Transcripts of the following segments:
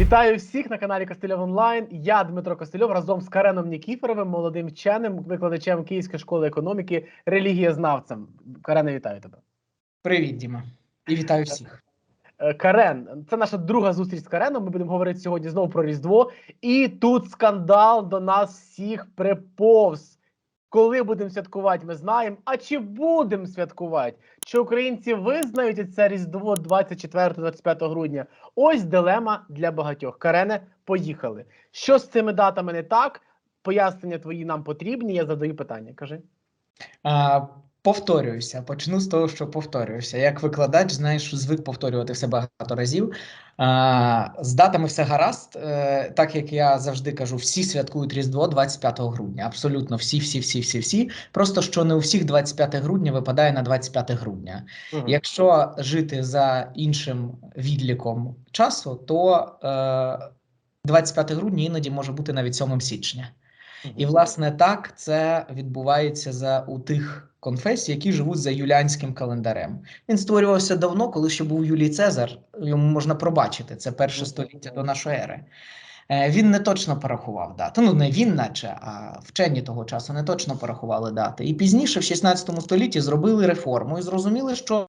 Вітаю всіх на каналі Костильов Онлайн. Я Дмитро Костильов разом з Кареном Нікіфоровим, молодим вченим, викладачем Київської школи економіки, релігієзнавцем. Карене, вітаю тебе. Привіт, Діма. І вітаю всіх. Е, Карен, це наша друга зустріч з Кареном. Ми будемо говорити сьогодні знову про Різдво. І тут скандал до нас всіх приповз. Коли будемо святкувати, ми знаємо. А чи будемо святкувати? Чи українці визнають це Різдво 24-25 грудня? Ось дилема для багатьох. Карене, поїхали. Що з цими датами не так? Пояснення твої нам потрібні. Я задаю питання. Кажи. А, повторююся, почну з того, що повторююся. Як викладач, знаєш, звик повторювати все багато разів. З датами все гаразд. Е, так як я завжди кажу, всі святкують Різдво 25 грудня. Абсолютно всі, всі, всі, всі, всі. Просто що не у всіх 25 грудня випадає на 25 грудня. Мгм. Якщо жити за іншим відліком часу, то е, 25 грудня іноді може бути навіть 7 січня. І, власне, так це відбувається за у тих конфесій, які живуть за юліанським календарем. Він створювався давно, коли ще був Юлій Цезар. Йому можна пробачити. Це перше століття до нашої ери. Е, Він не точно порахував дати. Ну, не він, наче, а вчені того часу не точно порахували дати. І пізніше, в 16 столітті, зробили реформу і зрозуміли, що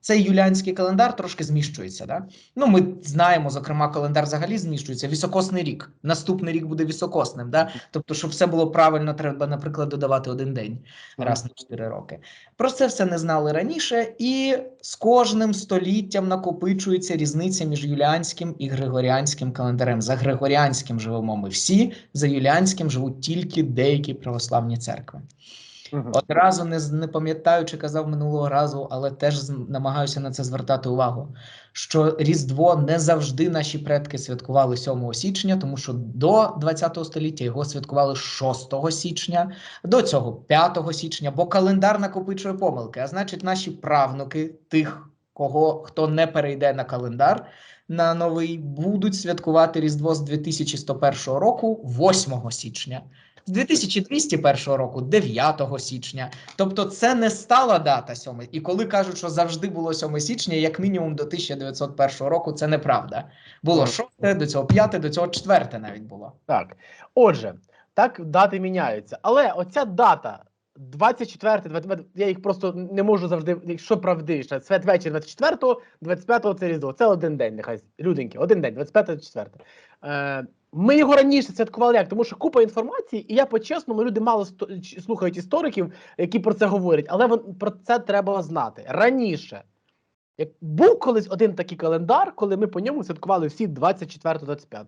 цей юліанський календар трошки зміщується. Да? Ну, ми знаємо, зокрема, календар взагалі зміщується. Вісокосний рік. Наступний рік буде вісокосним. Да? Тобто, щоб все було правильно, треба, наприклад, додавати один день раз на 4 роки. Про це все не знали раніше, і з кожним століттям накопичується різниця між юліанським і григоріанським календарем. За григоріанським живемо ми всі, за юліанським живуть тільки деякі православні церкви. Мгм. Одразу не, не пам'ятаю, чи казав минулого разу, але теж намагаюся на це звертати увагу. Що Різдво не завжди наші предки святкували 7 січня, тому що до 20 століття його святкували 6 січня, до цього 5 січня, бо календар накопичує помилки. А значить, наші правнуки, тих, кого хто не перейде на календар на новий, будуть святкувати Різдво з 2101 року 8 січня. З 2201 року 9 січня. Тобто це не стала дата 7. І коли кажуть, що завжди було 7 січня, як мінімум до 1901 року, це неправда. Було 6, до цього 5, до цього 4 навіть було. Так. Отже, так дати міняються. Але оця дата 24, 25, я їх просто не можу завжди, якщо правдивіше, святвечір 24, 25 це Різдво. Це один день, нехай. Люденьки, один день, 25 24. Е, ми його раніше святкували як, тому що купа інформації, і я по-чесному, люди мало слухають істориків, які про це говорять, але вон, про це треба знати. Раніше. Як був колись один такий календар, коли ми по ньому святкували всі 24-25.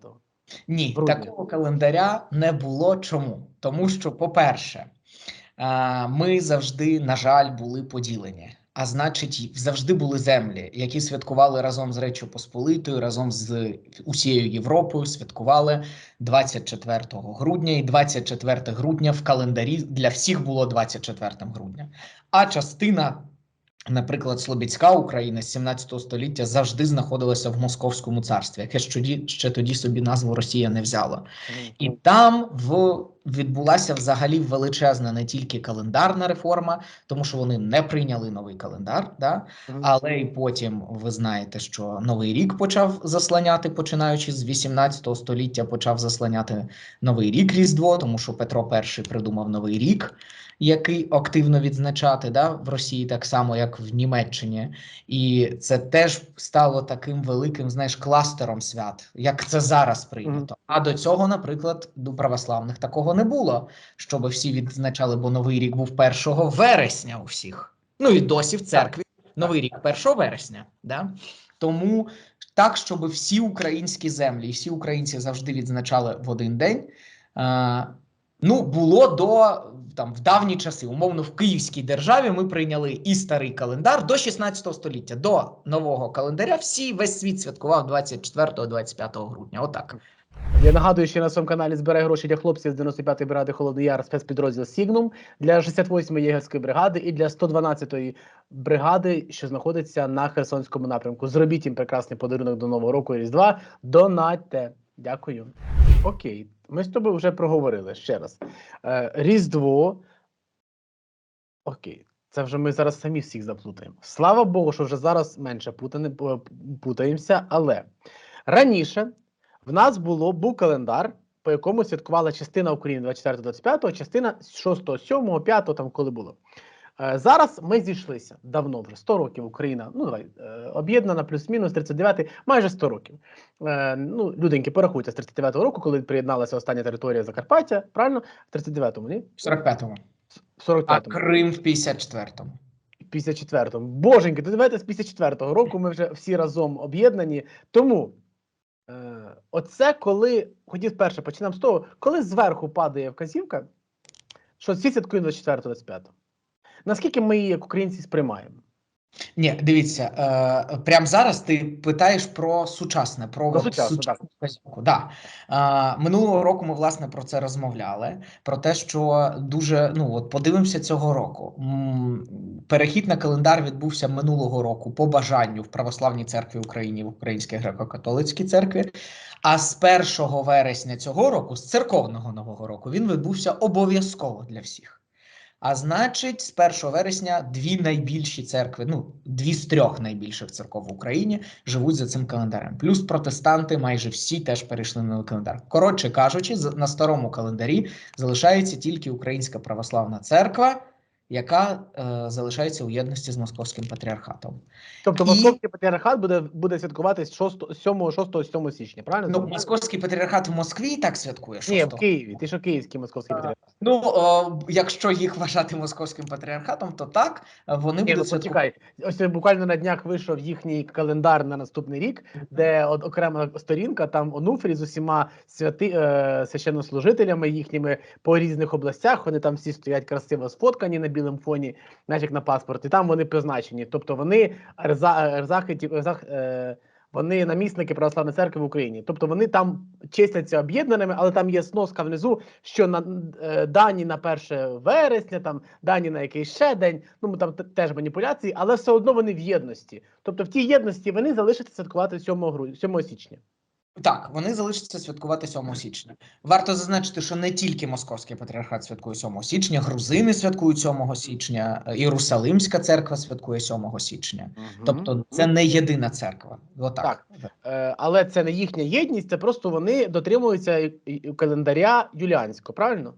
Ні, такого календаря не було. Чому? Тому що, по-перше, ми завжди, на жаль, були поділені. А значить, завжди були землі, які святкували разом з Речою Посполитою, разом з усією Європою, святкували 24 грудня, і 24 грудня в календарі для всіх було 24 грудня. А частина, наприклад, Слобідська Україна з 17 століття завжди знаходилася в Московському царстві, яке ж тоді ще тоді собі назву Росія не взяла. І там в відбулася взагалі величезна не тільки календарна реформа, тому що вони не прийняли новий календар, да? Але і потім ви знаєте, що новий рік почав заслоняти, починаючи з 18 століття, почав заслоняти новий рік Різдво, тому що Петро І придумав новий рік, який активно відзначати да, в Росії, так само як в Німеччині. І це теж стало таким великим, знаєш, кластером свят, як це зараз прийнято. А до цього, наприклад, до православних такого не було, щоб всі відзначали, бо новий рік був 1 вересня у всіх. Ну і досі в церкві новий рік 1 вересня. Да? Тому так, щоб всі українські землі і всі українці завжди відзначали в один день. Ну, було до там в давні часи, умовно, в Київській державі ми прийняли і старий календар до 16 століття. До нового календаря всі весь світ святкував 24-25 грудня. Отак. Я нагадую, що на своєму каналі збирає гроші для хлопців з 95-ї бригади Холодний Яр спецпідрозділ Сігнум, для 68-ї єгерської бригади і для 112-ї бригади, що знаходиться на Херсонському напрямку. Зробіть їм прекрасний подарунок до Нового року і Різдва. Донатьте. Дякую. Окей, ми з тобою вже проговорили ще раз. Е, Різдво. Окей. Це вже ми зараз самі всіх заплутаємо. Слава Богу, що вже зараз менше путани, путаємося, але раніше В нас було був календар, по якому святкувала частина України 24-25, частина 6, 7, 5, там коли було. Е, Зараз ми зійшлися давно вже 100 років Україна. Ну давай е, об'єднана плюс-мінус 39, майже 100 років. Е, Ну, люденьки, порахуйте з 39-го року, коли приєдналася остання територія Закарпаття. Правильно? В 39-му, ні? В 45-му. В А 45-му. Крим в 54-му. 54-му. Боженьки, то давайте з 54-го року ми вже всі разом об'єднані. Тому е, оце коли, хотів перше, почнемо з того, коли зверху падає вказівка, що всі святкуємо 24-25. Наскільки ми її як українці сприймаємо? Ні, дивіться, е, прямо зараз ти питаєш про сучасне, про, Про сучасну вказівку. Да. Е, минулого року ми власне про це розмовляли. Про те, що дуже ну от подивимося цього року. Перехід на календар відбувся минулого року по бажанню в Православній церкві України, в Українській греко-католицькій церкві. А з 1 вересня цього року, з церковного нового року, він відбувся обов'язково для всіх. А значить, з 1 вересня дві найбільші церкви, ну дві з трьох найбільших церков в Україні живуть за цим календарем. Плюс протестанти, майже всі теж перейшли на календар. Коротше кажучи, на старому календарі залишається тільки Українська православна церква, яка е, залишається у єдності з московським патріархатом. Тобто І- московський патріархат буде, буде святкувати з 6, 7, 6, 7 січня, правильно? Ну, московський патріархат в Москві і так святкує. Ні, в Києві. Ти що київський московський патріархат? Ну, о, якщо їх вважати московським патріархатом, то так вони Ні, ну будуть святкувати. Ось буквально на днях вийшов їхній календар на наступний рік, де от окрема сторінка, там Онуфрій з усіма святи, е, священнослужителями їхніми по різних областях. Вони там всі стоять красиво сфоткані на білому фоні, навіть як на паспорт, і там вони позначені. Тобто вони ерза, ерзах, е, вони намісники православної церкви в Україні. Тобто вони там числяться об'єднаними, але там є сноска внизу, що на е, дані на 1 вересня, там дані на якийсь ще день. Ну там теж маніпуляції, але все одно вони в єдності. Тобто в тій єдності вони залишаться святкувати 7 грудня, 7 січня. Так, вони залишаться святкувати 7 січня. Варто зазначити, що не тільки московський патріархат святкує 7 січня, грузини святкують 7 січня, е, Єрусалимська церква святкує 7 січня. Тобто це не єдина церква. Отак. Так. Е, але це не їхня єдність, це просто вони дотримуються календаря юліанського, правильно?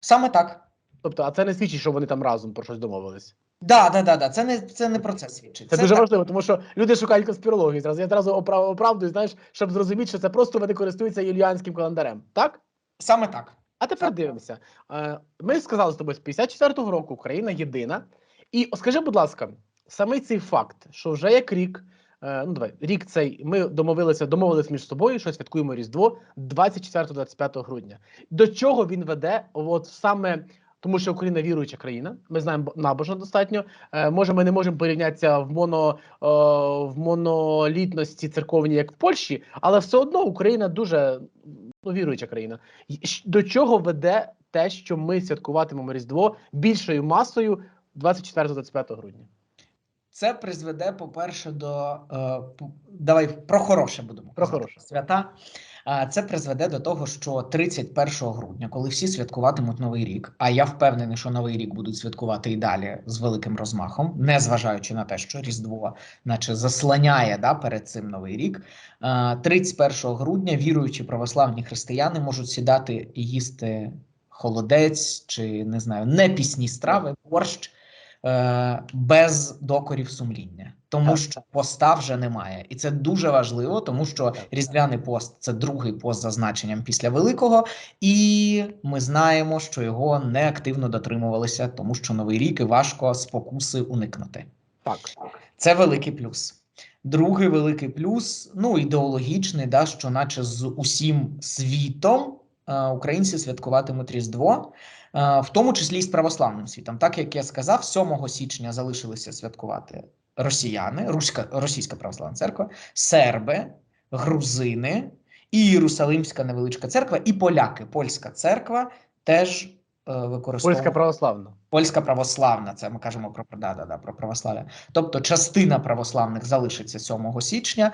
Саме так. Тобто, а це не свідчить, що вони там разом про щось домовились. Да, да, да, да. Це не це не про це свідчить. Це, дуже так. важливо, тому що люди шукають конспірологію. Зразу я зразу оправ- оправдую, знаєш, щоб зрозуміти, що це просто вони користуються юліанським календарем. Так? Саме так. А тепер Так. дивимося. Е, Ми сказали з тобою, з 54-го року Україна єдина. І скажи, будь ласка, саме цей факт, що вже як рік, е, ну давай, рік цей, ми домовилися, домовилися між собою, що святкуємо Різдво 24-25 грудня. До чого він веде? От саме. Тому що Україна віруюча країна, ми знаємо набожно достатньо. Е, може, ми не можемо порівнятися в моно е, в монолітності церковній, як в Польщі, але все одно Україна дуже ну, віруюча країна. До чого веде те, що ми святкуватимемо Різдво більшою масою 24-25 грудня? Це призведе, по-перше, до е, давай про хороше будемо Про хороше. свята. Це призведе до того, що 31 грудня, коли всі святкуватимуть новий рік, а я впевнений, що новий рік будуть святкувати і далі з великим розмахом, не зважаючи на те, що Різдво, наче заслоняє да, перед цим новий рік. А, 31 грудня віруючі православні християни можуть сідати і їсти холодець чи не знаю, не пісні страви, борщ без докорів сумління, тому Так. що поста вже немає, і це дуже важливо, тому що різдвяний пост це другий пост за значенням після великого, і ми знаємо, що його не активно дотримувалися, тому що новий рік і важко спокуси уникнути. Так. Це великий плюс. Другий великий плюс, ну ідеологічний, да, що наче з усім світом е, українці святкуватимуть Різдво, е, в тому числі і з православним світом. Так як я сказав, 7 січня залишилися святкувати росіяни, Руська, Російська православна церква, серби, грузини і Єрусалимська невеличка церква, і поляки. Польська церква теж використовує Польська православна. Польська православна, це ми кажемо про да, да, да, про православ'я. Тобто частина православних залишиться 7 січня. Е,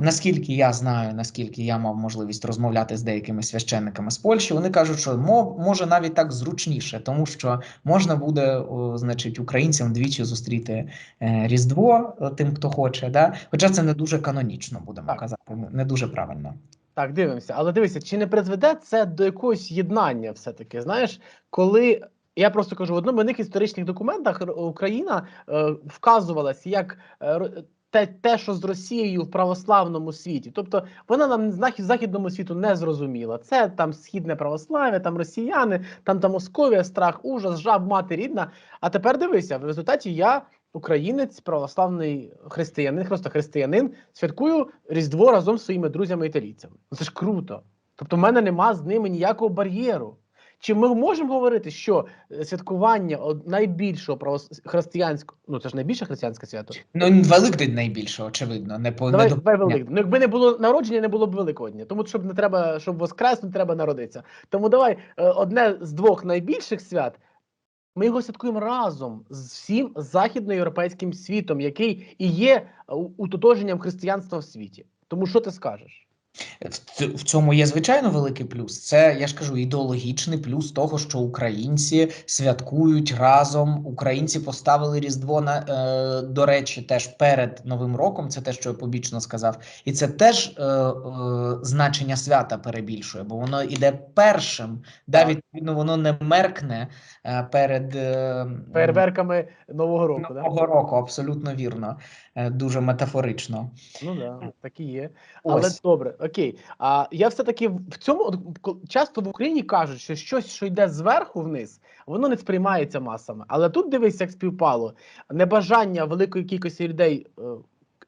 наскільки я знаю, наскільки я мав можливість розмовляти з деякими священниками з Польщі, вони кажуть, що може навіть так зручніше, тому що можна буде, о, значить, українцям двічі зустріти е, Різдво е, тим, хто хоче. Да? Хоча це не дуже канонічно, будемо Так. казати, не дуже правильно. Так, дивимося. Але дивися, чи не призведе це до якогось єднання, все-таки? Знаєш, коли я просто кажу, в одному з них історичних документах Україна е, вказувалась як е, те, те, що з Росією в православному світі. Тобто вона нам західному світу не зрозуміла. Це там східне православ'я, там росіяни, там та Московія, страх, ужас, жаб, мати рідна. А тепер дивися, в результаті я. Українець, православний християнин, просто християнин, святкую Різдво разом з своїми друзями італійцями. Ну, Це ж круто. Тобто, в мене нема з ними ніякого бар'єру. Чи ми можемо говорити, що е, святкування найбільшого правос... християнського, ну це ж найбільше християнське свято? Ну, Великдень найбільше, очевидно. Не по Давай, не давай до- Великдень. Ну, якби не було народження, не було б Великодня. Тому щоб не треба, щоб воскреснути, треба народитися. Тому давай е, одне з двох найбільших свят. Ми його святкуємо разом з всім західноєвропейським світом, який і є е, утотоженням християнства в світі. Тому що ти скажеш? В, цьому є звичайно великий плюс. Це я ж кажу, ідеологічний плюс того, що українці святкують разом. Українці поставили Різдво на е, до речі, теж перед Новим роком. Це те, що я побічно сказав, і це теж е, е, значення свята перебільшує, бо воно іде першим. Да, відповідно, воно не меркне е, перед е, Фейерверками Нового року, да? Року. Абсолютно вірно, Е, дуже метафорично. Ну да, так і є. Але Ось. добре, окей. А я все-таки в цьому часто в Україні кажуть, що щось, що йде зверху вниз, воно не сприймається масами. Але тут дивись, як співпало. Небажання великої кількості людей, е,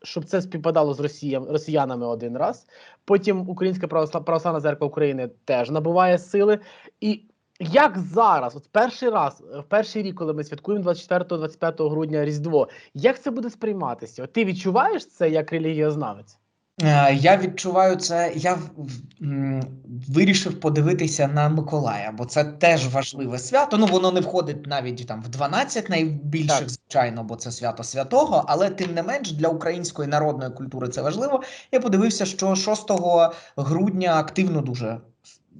щоб це співпадало з Росіям, росіянами один раз. Потім Українська православна церква України теж набуває сили. І як зараз, от перший раз, е, в перший рік, коли ми святкуємо 24-25 грудня Різдво, як це буде сприйматися? От ти відчуваєш це як релігіознавець? Е, Я відчуваю це. Я вирішив подивитися на Миколая, бо це теж важливе свято. Ну воно не входить навіть там в 12 найбільших, Так. звичайно, бо це свято святого. Але тим не менш для української народної культури це важливо. Я подивився, що 6 грудня активно дуже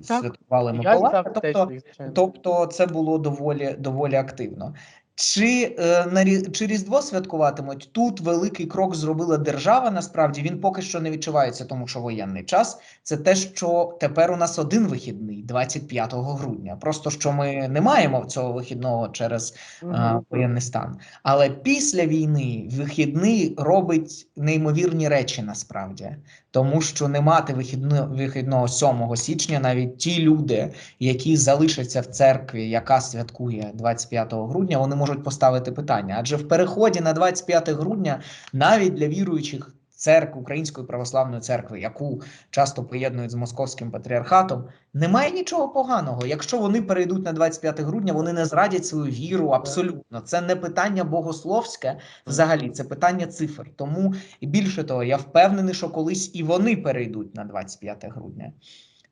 Так. святкували Миколая. Тобто. Тобто це було доволі доволі активно. Чи, е, на чи Різдво святкуватимуть? Тут великий крок зробила держава. Насправді він поки що не відчувається, тому що воєнний час. Це те, що тепер у нас один вихідний, 25 грудня. Просто що ми не маємо цього вихідного через е, воєнний стан. Але після війни вихідний робить неймовірні речі насправді, тому що не мати вихідно, вихідного 7 січня, навіть ті люди, які залишаться в церкві, яка святкує 25 грудня, вони можуть поставити питання. Адже в переході на 25 грудня навіть для віруючих церкв Української православної церкви, яку часто поєднують з московським патріархатом, немає нічого поганого. Якщо вони перейдуть на 25 грудня, вони не зрадять свою віру абсолютно. Це не питання богословське взагалі, це питання цифр. Тому і більше того, я впевнений, що колись і вони перейдуть на 25 грудня.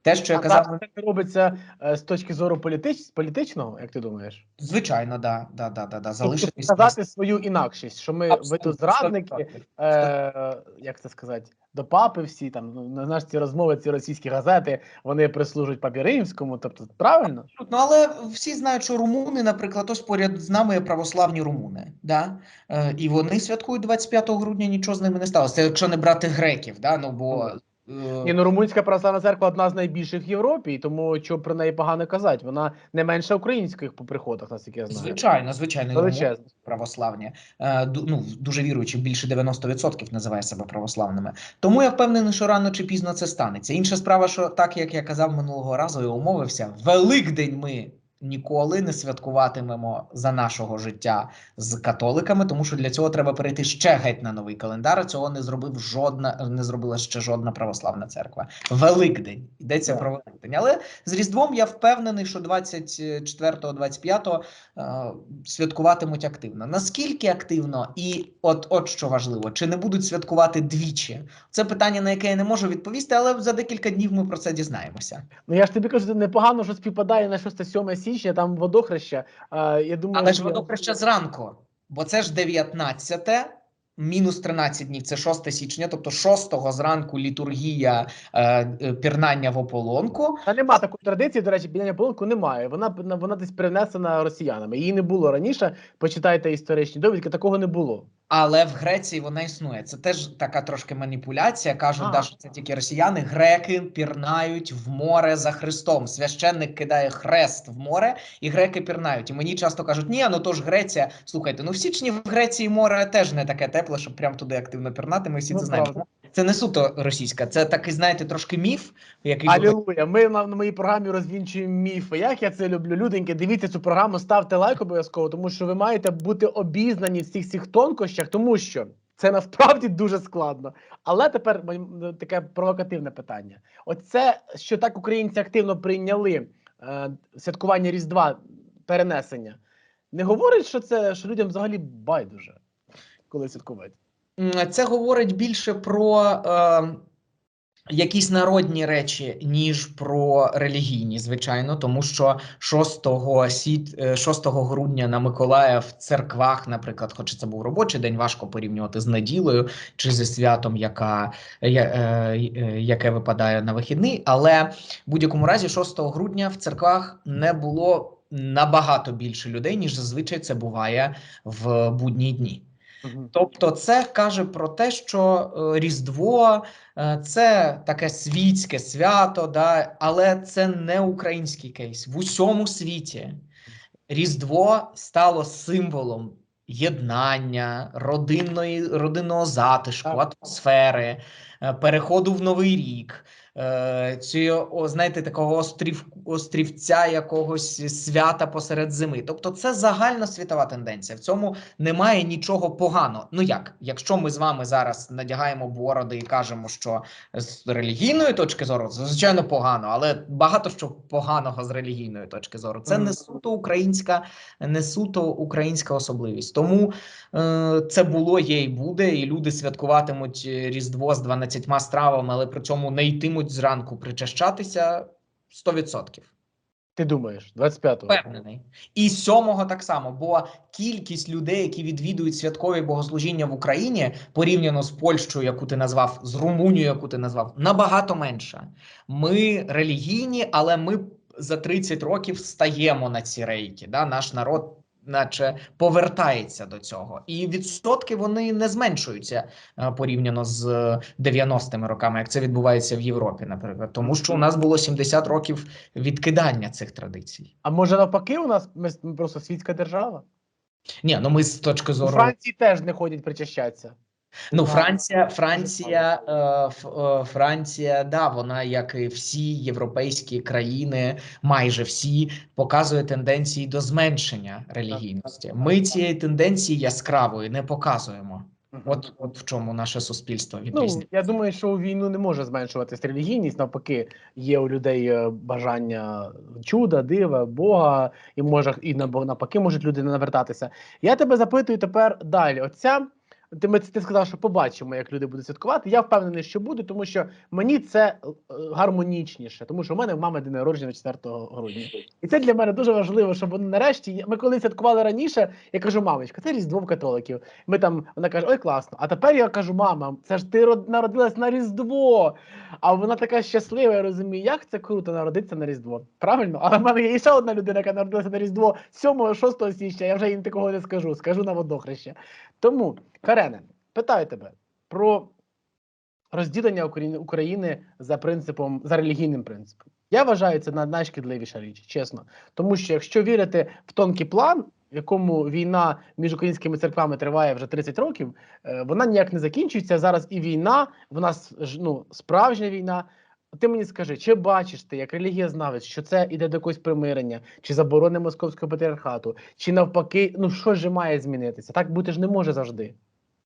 Те, що я А казав, так це робиться е, з точки зору політич, політичного, як ти думаєш? звичайно, да, да, да, да, да. Тобто залишитись сказати свою інакшість, що ми ви Абсолютно, тут зрадники, 100%. е, як це сказати, до папи всі там, ну, знаєш, ці розмови, ці російські газети, вони прислужують папі римському, тобто правильно? Абсолютно, але всі знають, що румуни, наприклад, ось поряд з нами є православні румуни, да? е, і вони святкують 25 грудня, нічого з ними не сталося. Це якщо не брати греків, да? ну бо е, Ні, ну Румунська православна церква одна з найбільших в Європі, і тому що про неї погано казати. Вона не менше українських по приходах, наскільки я знаю. звичайно, звичайно, Величезно. православні, е, ну, дуже віруючі, більше 90% називає себе православними. Тому я впевнений, що рано чи пізно це станеться. Інша справа, що так як я казав минулого разу і умовився, Великдень ми ніколи не святкуватимемо за нашого життя з католиками, тому що для цього треба перейти ще геть на новий календар. Цього не зробив жодна, не зробила ще жодна православна церква. Великдень йдеться Так. про Великдень. Але з Різдвом я впевнений, що 24-25 е, святкуватимуть активно. Наскільки активно, і от, от що важливо, чи не будуть святкувати двічі? Це питання, на яке я не можу відповісти, але за декілька днів ми про це дізнаємося. Ну я ж тобі кажу, непогано, що співпадає на 6-7 січня, там водохреща. Я думаю, Але ж водохреща зранку, бо це ж 19 Мінус 13 днів це 6 січня, тобто 6 зранку літургія е, е, пірнання в ополонку. Та нема такої традиції, до речі, біляння полонку немає. Вона вона десь привнесена росіянами. Її не було раніше. Почитайте історичні довідки, такого не було. Але в Греції вона існує. Це теж така трошки маніпуляція. Кажуть, да, що це тільки росіяни. Греки пірнають в море за Христом. Священник кидає хрест в море, і греки пірнають. І мені часто кажуть, ні, ну то ж Греція. Слухайте, ну в січні в Греції море теж не таке тепле, щоб прям туди активно пірнати. Ми всі Ну, це знаємо. Це не суто російська, це такий, знаєте, трошки міф, який Алілуя. Ми на, моїй програмі розвінчуємо міфи. Як я це люблю. Люденьки, дивіться цю програму, ставте лайк обов'язково, тому що ви маєте бути обізнані в цих всіх тонкощах, тому що це насправді дуже складно. Але тепер моє- таке провокативне питання: оце, що так українці активно прийняли е, святкування Різдва, перенесення, не говорить, що це що людям взагалі байдуже, коли святкувати. Це говорить більше про е, якісь народні речі, ніж про релігійні, звичайно, тому що 6, сіт, е, 6 грудня на Миколая в церквах, наприклад, хоча це був робочий день, важко порівнювати з неділею чи зі святом, яка, я- е, е, яке випадає на вихідний. Але в будь-якому разі, 6 грудня в церквах не було набагато більше людей, ніж зазвичай це буває в будні дні. Тобто, це каже про те, що е, Різдво е, це таке світське свято, да, але це не український кейс. В усьому світі Різдво стало символом єднання, родинної, родинного затишку, атмосфери, е, переходу в новий рік. Е, Цього, знаєте, такого острів, острівця якогось свята посеред зими. Тобто, це загальносвітова тенденція. В цьому немає нічого поганого. Ну як, якщо ми з вами зараз надягаємо бороди і кажемо, що з релігійної точки зору це звичайно погано, але багато що поганого з релігійної точки зору. Це не суто українська, не суто українська особливість. Тому е, це було, є і буде, і люди святкуватимуть е, Різдво з 12 стравами, але при цьому не йтимуть зранку причащатися 100%. Ти думаєш, 25-го? Впевнений. І сьомого так само, бо кількість людей, які відвідують святкові богослужіння в Україні, порівняно з Польщею, яку ти назвав, з Румунією, яку ти назвав, набагато менша. Ми релігійні, але ми за 30 років стаємо на ці рейки. Да? Наш народ. Наче повертається до цього, і відсотки вони не зменшуються е, порівняно з 90-ми роками, як це відбувається в Європі, наприклад, тому що у нас було 70 років відкидання цих традицій. А може навпаки, у нас ми, просто світська держава? Ні, ну ми з точки У зору Франції теж не ходять причащатися. Ну Франція, Франція, е, е, Франція, да, вона як і всі європейські країни, майже всі показує тенденції до зменшення релігійності. Ми цієї тенденції яскравої не показуємо. От, от в чому наше суспільство Ну, я думаю, що у війну не може зменшуватись релігійність. Навпаки, є у людей е, бажання чуда, дива, Бога, і може і навпаки можуть люди не навертатися. Я тебе запитую тепер далі. Оця ти, ми- ти сказав, що побачимо, як люди будуть святкувати. Я впевнений, що буде, тому що мені це е, гармонічніше, тому що в мене в мами день народження 4 грудня. І це для мене дуже важливо, щоб вони нарешті. Ми коли святкували раніше, я кажу, мамочка, це різдво католиків. Ми там вона каже: Ой, класно. А тепер я кажу, мама, це ж ти род- народилась на Різдво. А вона така щаслива, я розумію, як це круто народитися на Різдво. Правильно? Але в мене є ще одна людина, яка народилася на Різдво 7-6 січня. Я вже їм такого не скажу. Скажу на водохреще. Тому, Карене, питаю тебе про розділення України, за принципом, за релігійним принципом. Я вважаю це на- найшкідливіша річ, чесно. Тому що якщо вірити в тонкий план, в якому війна між українськими церквами триває вже 30 років, е, вона ніяк не закінчується. Зараз і війна, в нас ну, справжня війна. Ти мені скажи, чи бачиш ти, як релігієзнавець, що це іде до якогось примирення, чи заборони московського патріархату, чи навпаки, ну що ж має змінитися? Так бути ж не може завжди.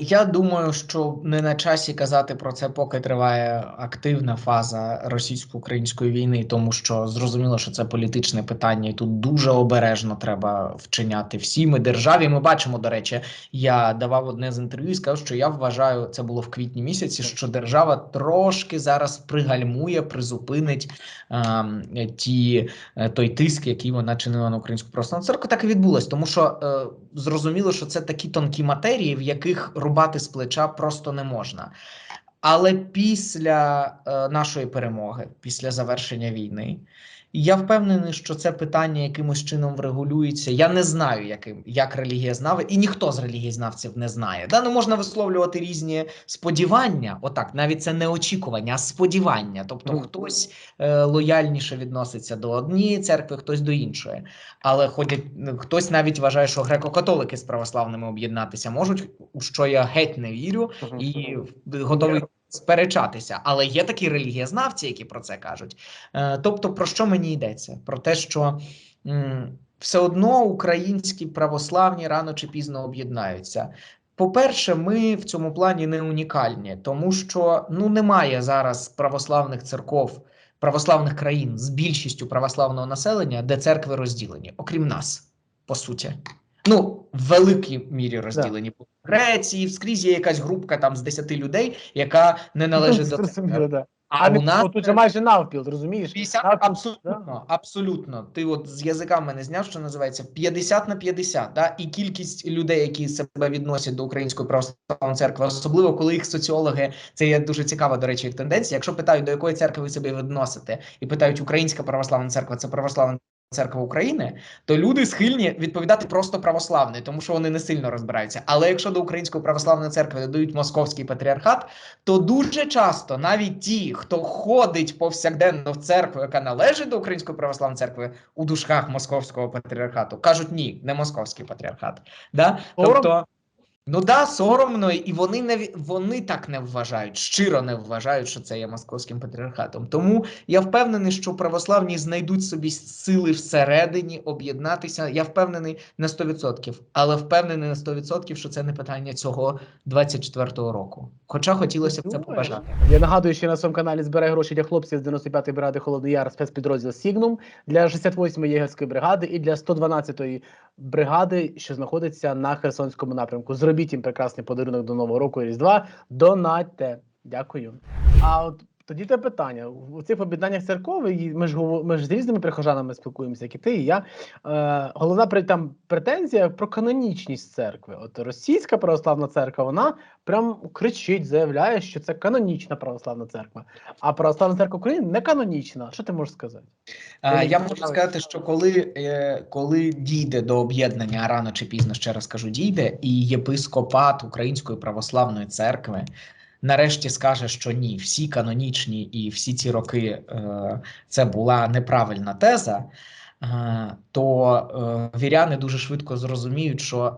Я думаю, що не на часі казати про це, поки триває активна фаза російсько-української війни, тому що зрозуміло, що це політичне питання, і тут дуже обережно треба вчиняти всі ми державі. Ми бачимо, до речі, я давав одне з інтерв'ю і сказав, що я вважаю, це було в квітні місяці, що держава трошки зараз пригальмує, призупинить ем, ті е, той тиск, який вона чинила на українську православну церкву. Так і відбулось, тому що е, зрозуміло, що це такі тонкі матерії, в яких рубати з плеча просто не можна. Але після е, нашої перемоги, після завершення війни, Я впевнений, що це питання якимось чином врегулюється. Я не знаю, яким як релігієзнавець, і ніхто з релігієзнавців не знає. Да, ну можна висловлювати різні сподівання. Отак, навіть це не очікування, а сподівання. Тобто, Мгм. хтось е, лояльніше відноситься до однієї церкви, хтось до іншої. Але ходять ну, хтось навіть вважає, що греко-католики з православними об'єднатися можуть, у що я геть не вірю і готовий сперечатися. Але є такі релігієзнавці, які про це кажуть. Е, Тобто, про що мені йдеться? Про те, що все одно українські православні рано чи пізно об'єднаються. По-перше, ми в цьому плані не унікальні, тому що ну немає зараз православних церков, православних країн з більшістю православного населення, де церкви розділені, окрім нас, по суті. Ну, в великій мірі розділені. В Греції скрізь є якась групка там з 10 людей, яка не належить до да. А, А, у нас тут же майже навпіл, розумієш? 50, навпіл, абсолютно, абсолютно. Ти от з язика мене зняв, що називається 50 на 50, да? і кількість людей, які себе відносять до Української православної церкви, особливо коли їх соціологи, це є дуже цікава, до речі, їх тенденція. Якщо питають, до якої церкви ви себе відносите, і питають, Українська православна церква це православна церква України, то люди схильні відповідати просто православний, тому що вони не сильно розбираються. Але якщо до Української православної церкви додають московський патріархат, то дуже часто навіть ті, хто ходить повсякденно в церкву, яка належить до Української православної церкви у душках московського патріархату, кажуть ні, не московський патріархат. Да? Тобто, ну да, соромно, і вони не вони так не вважають, щиро не вважають, що це є московським патріархатом. Тому я впевнений, що православні знайдуть собі сили всередині об'єднатися. Я впевнений на 100%, але впевнений на 100%, що це не питання цього 24-го року. Хоча хотілося б це побажати. Я нагадую, що на своєму каналі збирає гроші для хлопців з 95-ї бригади Холодний Яр спецпідрозділ Сігнум, для 68-ї єгерської бригади і для 112-ї бригади, що знаходиться на Херсонському напрямку. Зробіть їм прекрасний подарунок до Нового року і Різдва. Донатьте. Дякую. А от тоді те питання у цих об'єднаннях церков, ми ж ми ж з різними прихожанами спілкуємося, як і ти, і я. Е, головна там претензія про канонічність церкви. От російська православна церква, вона прям кричить, заявляє, що це канонічна православна церква. А православна церква України не канонічна. Що ти можеш сказати? Ти я можу сказати, що коли, е, коли дійде до об'єднання, рано чи пізно ще раз кажу, дійде, і єпископат Української православної церкви нарешті скаже, що ні, всі канонічні і всі ці роки е, це була неправильна теза, е, то е, віряни дуже швидко зрозуміють, що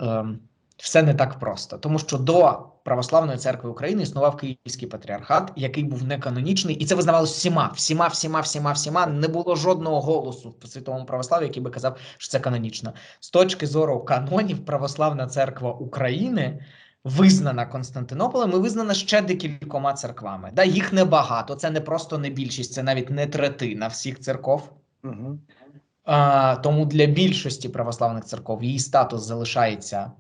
все не так просто, тому що до Православної церкви України існував Київський патріархат, який був неканонічний, і це визнавалося всіма, всіма, всіма, всіма, всіма. Не було жодного голосу в світовому православі, який би казав, що це канонічно. З точки зору канонів, Православна церква України. Визнана Константинополем і визнана ще декількома церквами. Да, їх небагато. Це не просто не більшість, це навіть не третина всіх церков. Угу. А, тому для більшості православних церков її статус залишається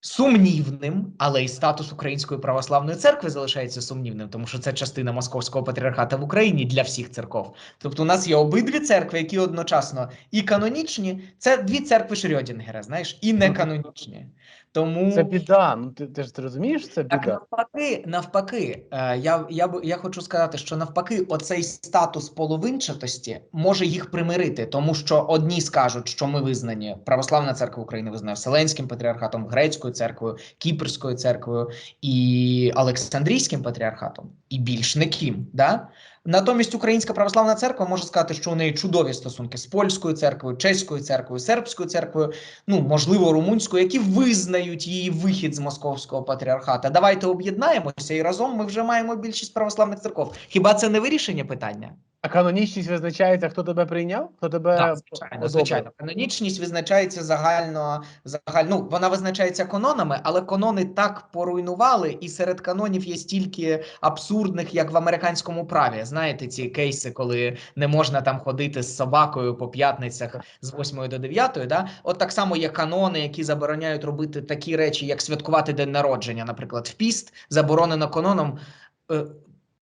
сумнівним, але і статус Української православної церкви залишається сумнівним, тому що це частина московського патріархата в Україні для всіх церков. Тобто, у нас є обидві церкви, які одночасно і канонічні. Це дві церкви Шрьодінгера, знаєш, і не канонічні. Тому Це біда. Ну ти, ти ж розумієш, це так біда. навпаки, навпаки, е, я, я, я хочу сказати, що навпаки, оцей статус половинчатості може їх примирити, тому що одні скажуть, що ми визнані, Православна церква України визнає Вселенським патріархатом, Грецькою церквою, Кіпрською церквою і Олександрійським патріархатом, і більш не ким. Да? Натомість Українська православна церква може сказати, що у неї чудові стосунки з польською церквою, чеською церквою, сербською церквою, ну можливо, румунською, які визнають її вихід з московського патріархата. Давайте об'єднаємося і разом ми вже маємо більшість православних церков. Хіба це не вирішення питання? А канонічність визначається, хто тебе прийняв, хто тебе Так, звичайно, звичайно. Канонічність визначається загально, загально. Ну, вона визначається канонами, але канони так поруйнували, і серед канонів є стільки абсурдних, як в американському праві. Знаєте, ці кейси, коли не можна там ходити з собакою по п'ятницях з 8 до 9, да? От так само є канони, які забороняють робити такі речі, як святкувати день народження, наприклад, в піст, заборонено каноном.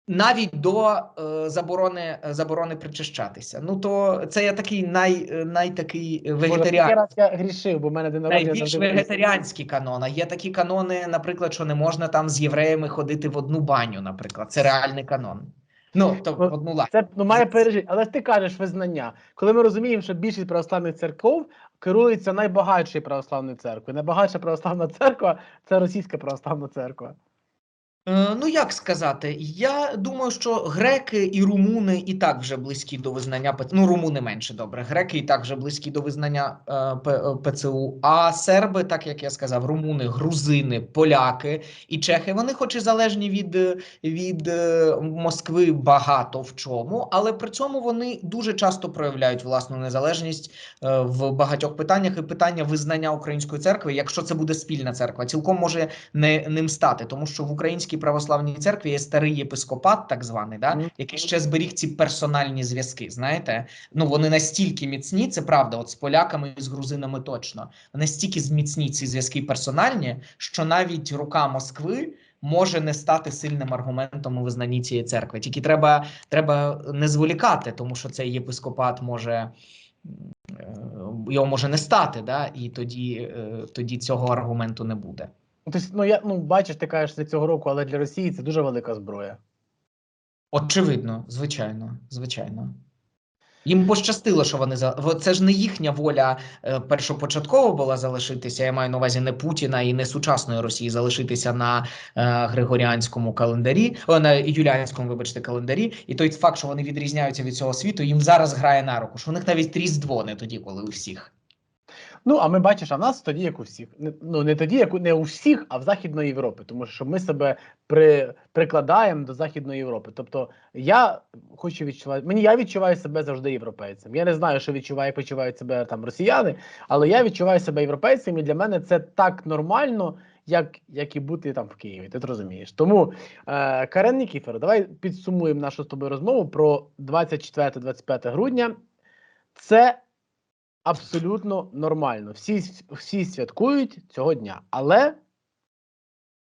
Е, навіть до е, заборони заборони причащатися. Ну то це я такий най, е, най такий Боже, вегетаріан. раз я грішив, бо в мене день народження Найбільш завжди вегетаріанські канони. Є такі канони, наприклад, що не можна там з євреями ходити в одну баню. Наприклад, це реальний канон. Ну, то Ну, одну лайку. Це ну, має пережити. Але ти кажеш визнання. Коли ми розуміємо, що більшість православних церков керується найбагатшою православною церквою. Найбагатша православна церква це російська православна церква. Е, Ну, як сказати, я думаю, що греки і румуни і так вже близькі до визнання ну, румуни менше добре. Греки і так вже близькі до визнання е, е, ПЦУ. А серби, так як я сказав, румуни, грузини, поляки і чехи, вони, хоч і залежні від, е, від е, Москви багато в чому, але при цьому вони дуже часто проявляють власну незалежність е, в багатьох питаннях. І питання визнання української церкви, якщо це буде спільна церква, цілком може не ним стати, тому що в українській православній церкві є старий єпископат, так званий, да, який ще зберіг ці персональні зв'язки. Знаєте, ну вони настільки міцні, це правда. От з поляками і з грузинами точно настільки зміцні ці зв'язки персональні, що навіть рука Москви. Може не стати сильним аргументом у визнанні цієї церкви. Тільки треба, треба не зволікати, тому що цей єпископат може е, його може не стати, да? і тоді, е, тоді цього аргументу не буде. Ну, Тобто, ну я ну бачиш, ти кажеш це цього року, але для Росії це дуже велика зброя. Очевидно, звичайно, звичайно. Їм пощастило, що вони за це ж не їхня воля е, першопочатково була залишитися. Я маю на увазі не Путіна і не сучасної Росії залишитися на е, Григоріанському календарі, о, на юліанському, вибачте, календарі. І той факт, що вони відрізняються від цього світу, їм зараз грає на руку. Що у них навіть різдво не тоді, коли у всіх. Ну, а ми бачиш, а в нас тоді, як у всіх. Ну не тоді, як у не у всіх, а в Західної Європи, тому що ми себе при, прикладаємо до Західної Європи. Тобто я хочу відчувати, мені я відчуваю себе завжди європейцем. Я не знаю, що відчуває, почувають себе там росіяни, але я відчуваю себе європейцем, і для мене це так нормально, як, як і бути там в Києві. Ти розумієш. Тому е, Карен Нікіфер, давай підсумуємо нашу з тобою розмову про 24-25 грудня. Це абсолютно нормально. Всі, всі святкують цього дня. Але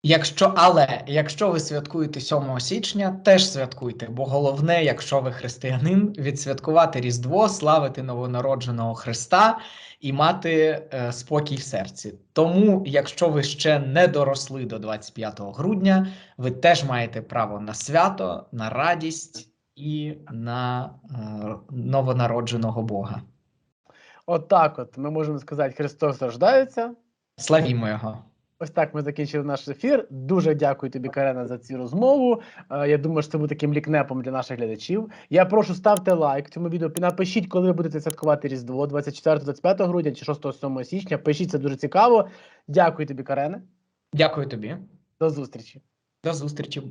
Якщо, але якщо ви святкуєте 7 січня, теж святкуйте, бо головне, якщо ви християнин, відсвяткувати Різдво, славити новонародженого Христа і мати е, спокій в серці. Тому, якщо ви ще не доросли до 25 грудня, ви теж маєте право на свято, на радість і на е, новонародженого Бога. Отак, от ми можемо сказати, Христос рождається. Славімо його! Ось так ми закінчили наш ефір. Дуже дякую тобі, Карена, за цю розмову. Е, Я думаю, що це був таким лікнепом для наших глядачів. Я прошу ставте лайк цьому відео. Напишіть, коли ви будете святкувати Різдво, 24-25 грудня чи 6-7 січня. Пишіть, це дуже цікаво. Дякую тобі, Карене. Дякую тобі, До зустрічі. до зустрічі.